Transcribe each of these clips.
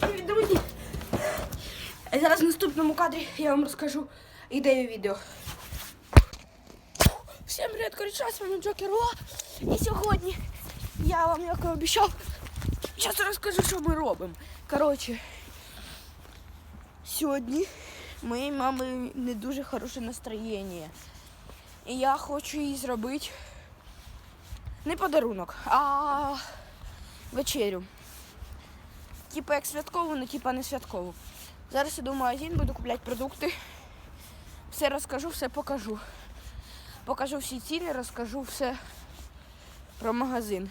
Привіт, друзі! Е, Зараз в наступному кадрі я вам розкажу ідею відео. Всім привіт, коротше, з вами Джокер О. І сьогодні я вам, як і обіцяв, зараз розкажу, що ми робимо. Коротше, сьогодні у моєї мами не дуже хороше настроєння. І я хочу їй зробити не подарунок, а вечерю. Типа як святкову, але типа не святкову. Зараз іду в магазин, буду купляти продукти. Все розкажу, все покажу. Покажу всі ціни, розкажу все про магазин.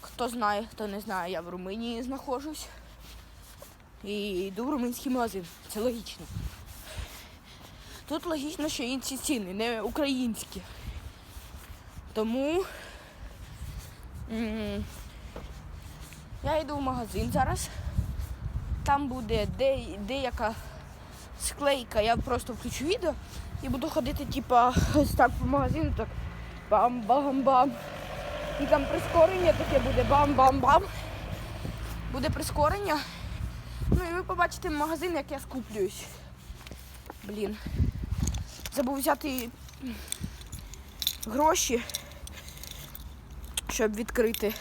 Хто знає, хто не знає, я в Румунії знаходжусь. І йду в румунський магазин. Це логічно. Тут логічно, що інші ціни, не українські. Тому я йду в магазин зараз. Там буде де, деяка склейка, я просто включу відео і буду ходити, типа, ось так по магазину, так бам-бам-бам. І там прискорення таке буде бам-бам-бам. Буде прискорення. Ну і ви побачите магазин, як я скуплююсь. Блін. Забув взяти гроші, щоб відкрити.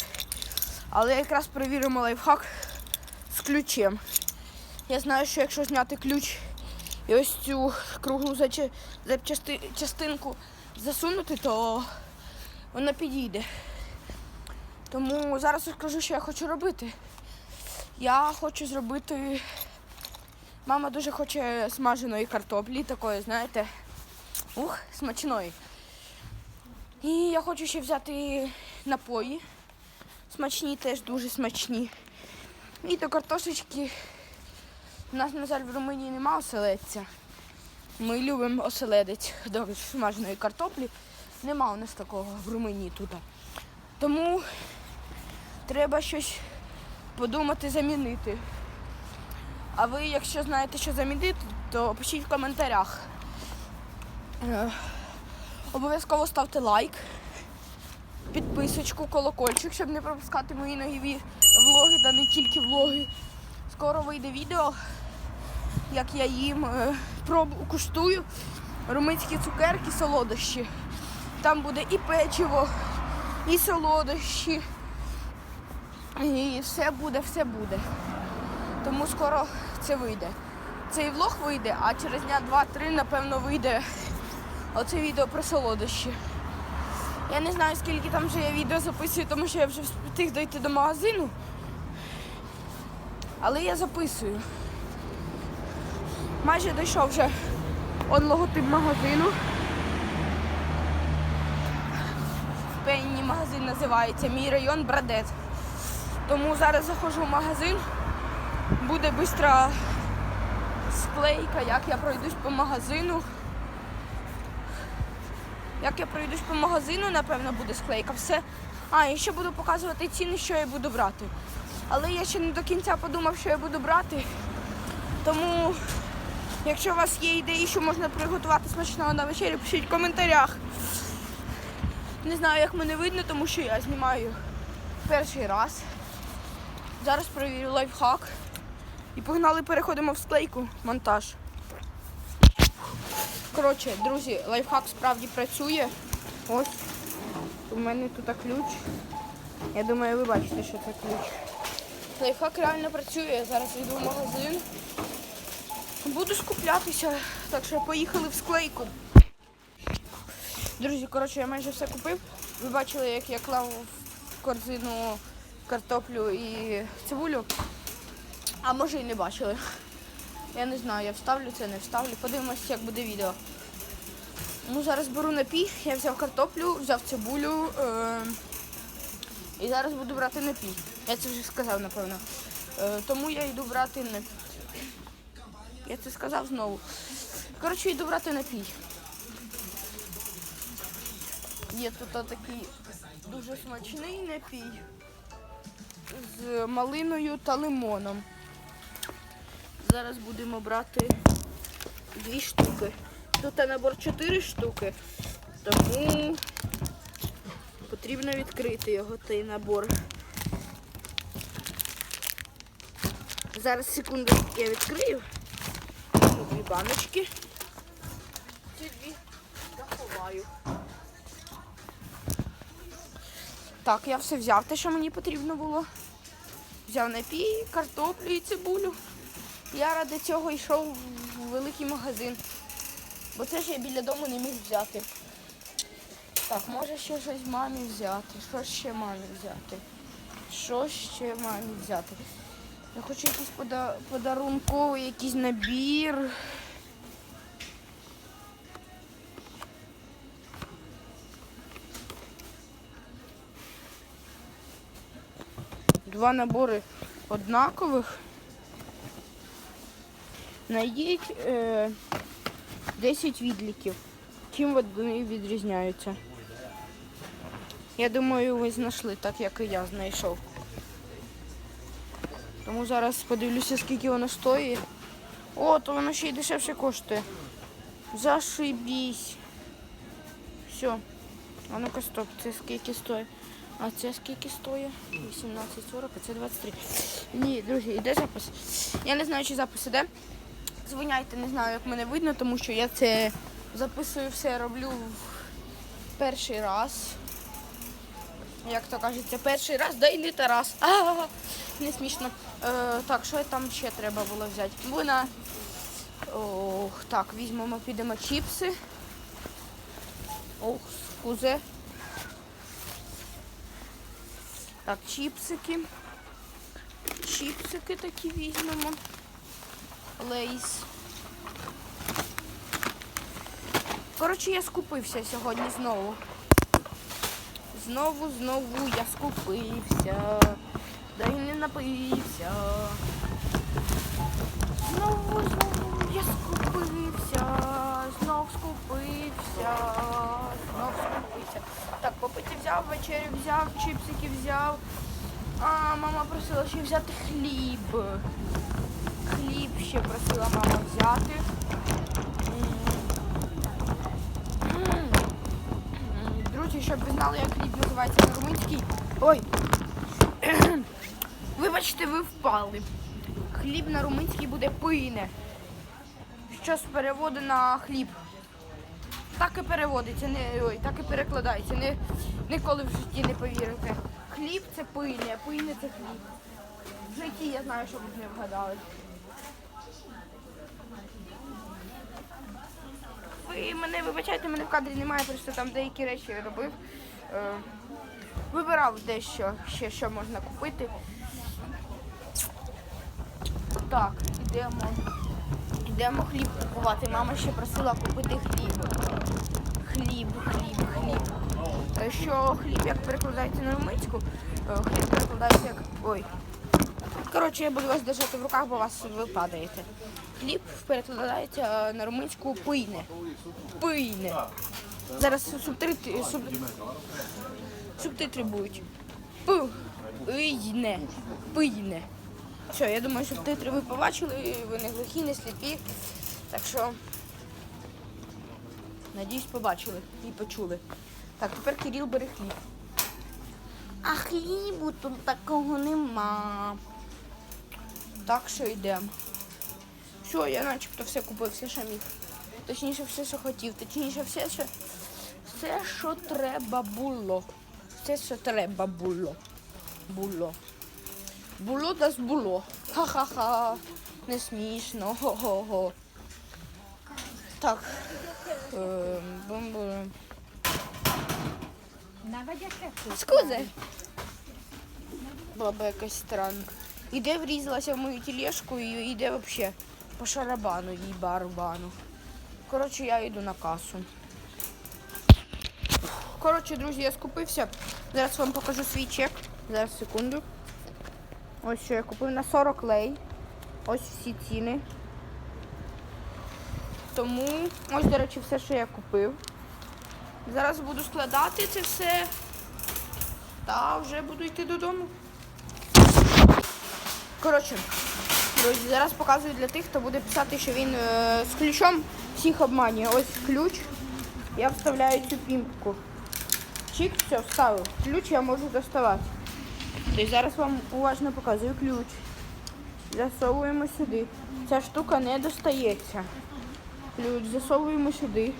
Але якраз перевіримо лайфхак з ключем. Я знаю, що якщо зняти ключ і ось цю круглу зачи- частинку засунути, то вона підійде. Тому зараз розкажу, що я хочу робити. Я хочу зробити. Мама дуже хоче смаженої картоплі, такої, знаєте, ух, смачної. І я хочу ще взяти напої. Смачні теж дуже смачні. І до картошечки. У нас, на жаль, в Румунії нема оселедця. Ми любимо оселедець до смаженої картоплі. Нема у нас такого в Румунії тут. Тому треба щось подумати замінити. А ви, якщо знаєте, що замінити, то пишіть в коментарях. Е, Обов'язково ставте лайк, підписочку, колокольчик, щоб не пропускати мої нові влоги, та не тільки влоги. Скоро вийде відео, як я їм е, пробу куштую румунські цукерки, солодощі. Там буде і печиво, і солодощі. І все буде, все буде. Тому скоро це вийде. Цей влог вийде, а через дня два-три, напевно, вийде оце відео про солодощі. Я не знаю, скільки там вже я відео записую, тому що я вже встиг дойти до магазину. Але я записую. Майже дійшов вже он логотип магазину. Пенні магазин називається. Мій район Брадет. Тому зараз заходжу в магазин. Буде швидка склейка, як я пройдусь по магазину. Як я пройдусь по магазину, напевно, буде склейка. Все. А, і ще буду показувати ціни, що я буду брати. Але я ще не до кінця подумав, що я буду брати. Тому, якщо у вас є ідеї, що можна приготувати смачного на вечері, пишіть в коментарях. Не знаю, як мене видно, тому що я знімаю перший раз. Зараз перевірю лайфхак. І погнали, переходимо в склейку, монтаж. Коротше, друзі, лайфхак справді працює. Ось. У мене тут ключ. Я думаю, ви бачите, що це ключ. Лайфхак реально працює. Я зараз йду в магазин. Буду скуплятися, так що поїхали в склейку. Друзі, коротше, я майже все купив. Ви бачили, як я клав в корзину картоплю і цибулю. А може і не бачили. Я не знаю, я вставлю це, не вставлю. Подивимось, як буде відео. Ну, зараз беру напій. Я взяв картоплю, взяв цибулю. Е- і зараз буду брати напій. Я це вже сказав, напевно. Е- тому я йду брати напій. Я це сказав знову. Коротше, йду брати напій. Є тут такий дуже смачний напій з малиною та лимоном. Зараз будемо брати дві штуки. Тут набор чотири штуки, тому потрібно відкрити його, той набор. Зараз секунду я відкрию. Дві баночки. Ці дві заховаю. Так, я все взяв, те, що мені потрібно було. Взяв напій, картоплю і цибулю. Я ради цього йшов в великий магазин. Бо це ж я біля дому не міг взяти. Так, може ще щось мамі взяти. Що ще мамі взяти? Що ще мамі взяти? Я хочу якийсь пода- подарунковий, якийсь набір. Два набори однакових. Найдіть е, 10 відліків. Чим вони відрізняються? Я думаю, ви знайшли, так як і я знайшов. Тому зараз подивлюся, скільки воно стоїть. О, то воно ще й дешевше коштує. Зашибісь. Все. А ну-ка стоп, це скільки стоїть? А це скільки стоїть? 18,40, а це 23. Ні, друзі, іде запис. Я не знаю, чи запис іде. Звиняйте, не знаю, як мене видно, тому що я це записую все, роблю перший раз. Як то кажеться, перший раз, да і не Тарас. А, не смішно. Е, так, що там ще треба було взяти? Вона. Ох, так, візьмемо, підемо чіпси. Ох, скузе. Так, чіпсики. Чіпсики такі візьмемо. Лейс. Коротше, я скупився сьогодні знову. Знову, знову я скупився. Да й не напився. Знову, знову я скупився. Знов скупився. Знов скупився. Так, попиті взяв, вечерю взяв, чіпсики взяв. А, мама просила ще взяти хліб. Хліб ще просила мама взяти. Друзі, щоб ви знали, як хліб називається на румунській. Ой. Вибачте, ви впали. Хліб на румунській буде пине. Що з на хліб. Так і переводиться, не ой, так і перекладається. Не, ніколи в житті не повірите. Хліб це пине, пине це хліб. В житті я знаю, що ви не вгадали. Ви мене вибачайте, мене в кадрі немає, просто там деякі речі робив. Е, вибирав дещо, ще що можна купити. Так, ідемо. Йдемо хліб купувати. Мама ще просила купити хліб. Хліб, хліб, хліб. Що хліб як перекладається на румунську, е, хліб перекладається як. Ой. Коротше, я буду вас держати в руках, бо вас ви падаєте. Хліб перекладається на румунську пийне. Пийне. Зараз субтитри, суб... субтитри будуть. Пийне. Пийне. Все, я думаю, субтитри ви побачили, ви не глухі, не сліпі. Так що, надіюсь, побачили і почули. Так, тепер Кирил бери хліб. А хлібу тут такого нема. Так що йдемо. Все, я начебто все купив, все, що міг. Точніше, все, що хотів. Точніше, все, що, все, що треба було. Все, що треба було. Було. Було да було. Ха-ха-ха. Не смішно. Хо-хо-хо. Так. Ем, бум-бум. Скузе. Баба якась странна. Іде врізалася в мою тележку і йде взагалі по шарабану їй барабану. Коротше, я йду на касу. Коротше, друзі, я скупився. Зараз вам покажу свій чек. Зараз секунду. Ось що я купив на 40 лей. Ось всі ціни. Тому ось, до речі, все, що я купив. Зараз буду складати це все. Та вже буду йти додому. Коротше, друзі, зараз показую для тих, хто буде писати, що він е, з ключом всіх обманює. Ось ключ. Я вставляю цю пімпку. Чик, все, вставив. Ключ я можу доставати. Тобто зараз вам уважно показую ключ. Засовуємо сюди. Ця штука не достається. Ключ засовуємо сюди.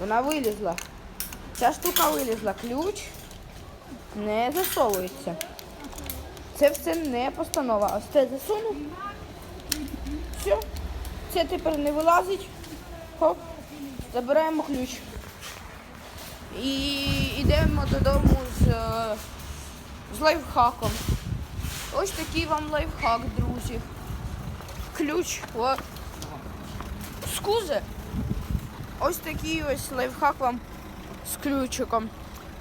Вона вилізла. Ця штука вилізла. Ключ не засовується. Це все не постанова. Ось це засунув. Все. Це тепер не вилазить. Хоп. Забираємо ключ. І йдемо додому з, е, з лайфхаком. Ось такий вам лайфхак, друзі. Ключ о, з. Ось такий ось лайфхак вам з ключиком.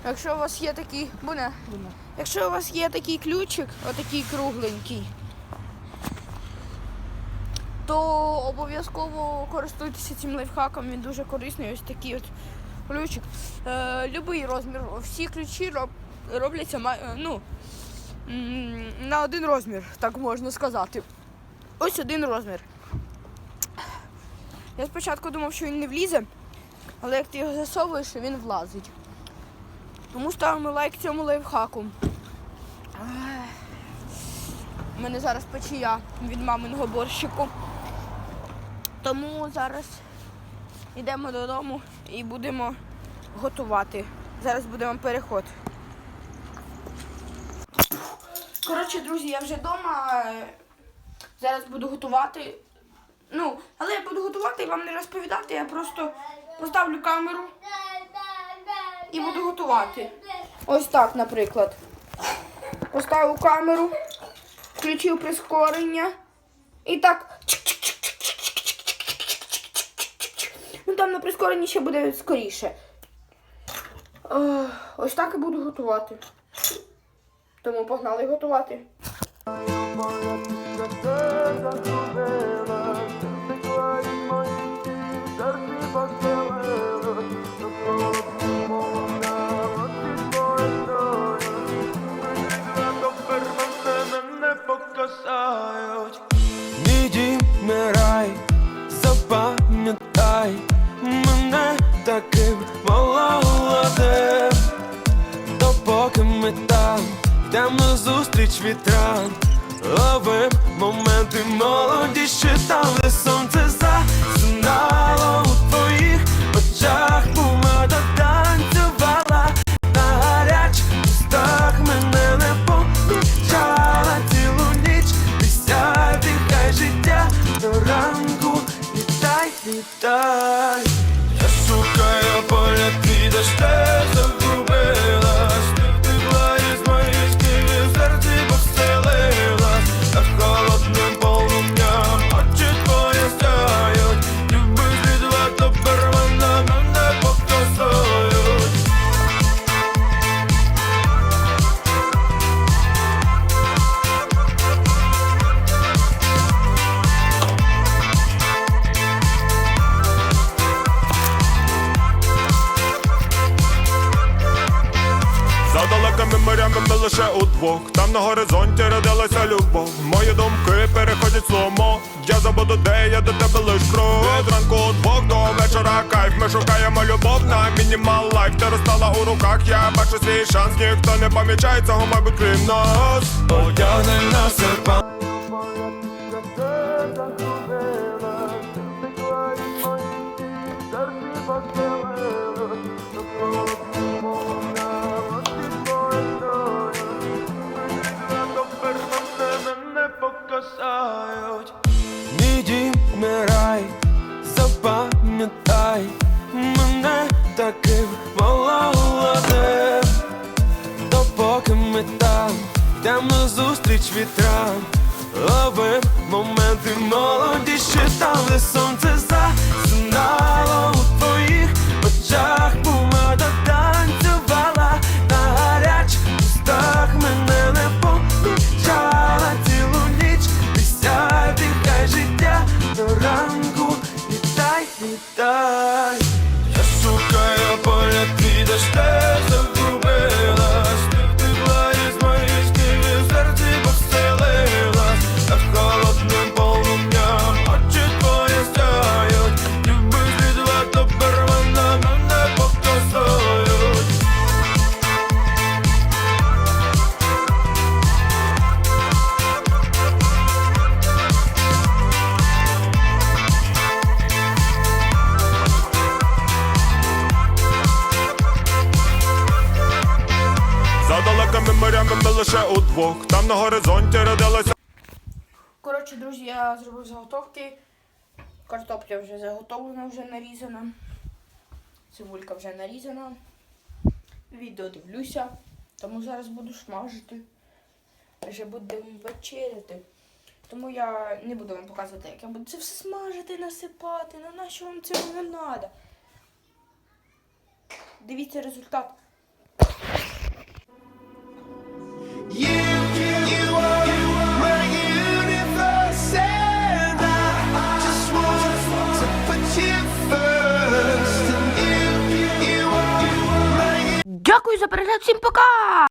Якщо у вас є такий, буде, якщо у вас є такий ключик, отакий кругленький, то обов'язково користуйтеся цим лайфхаком, він дуже корисний. Ось такий от ключик. Е, любий розмір. Всі ключі роб, робляться е, ну, на один розмір, так можна сказати. Ось один розмір. Я спочатку думав, що він не влізе, але як ти його засовуєш, він влазить. Тому ставимо лайк цьому лайфхаку. У мене зараз печія від маминого борщику. Тому зараз йдемо додому і будемо готувати. Зараз буде вам переход. Коротше, друзі, я вже вдома. Зараз буду готувати. Ну, але я буду готувати і вам не розповідати. Я просто поставлю камеру і буду готувати. Ось так, наприклад. Поставив камеру, включив прискорення і так. Ну там на прискоренні ще буде скоріше. Ось так і буду готувати. Тому погнали готувати. моменти молоді, любов. Мої думки переходять сломо. Я забуду, де я до тебе лиш кров Від ранку двох до вечора кайф. Ми шукаємо любов на мінімал лайф. Ти розстала у руках, я бачу свій шанс. Ніхто не помічає цього, мабуть, крім нас. Одягни на серпа лише удвох. Там на горизонті родилася Коротше, друзі, я зробив заготовки. Картопля вже заготовлена, вже нарізана. Цибулька вже нарізана. Відео дивлюся, тому зараз буду смажити. Вже будемо вечеряти. Тому я не буду вам показувати, як я буду це все смажити, насипати. Ну нащо вам цього не треба? Дивіться результат. Дякую за перегляд, всім пока!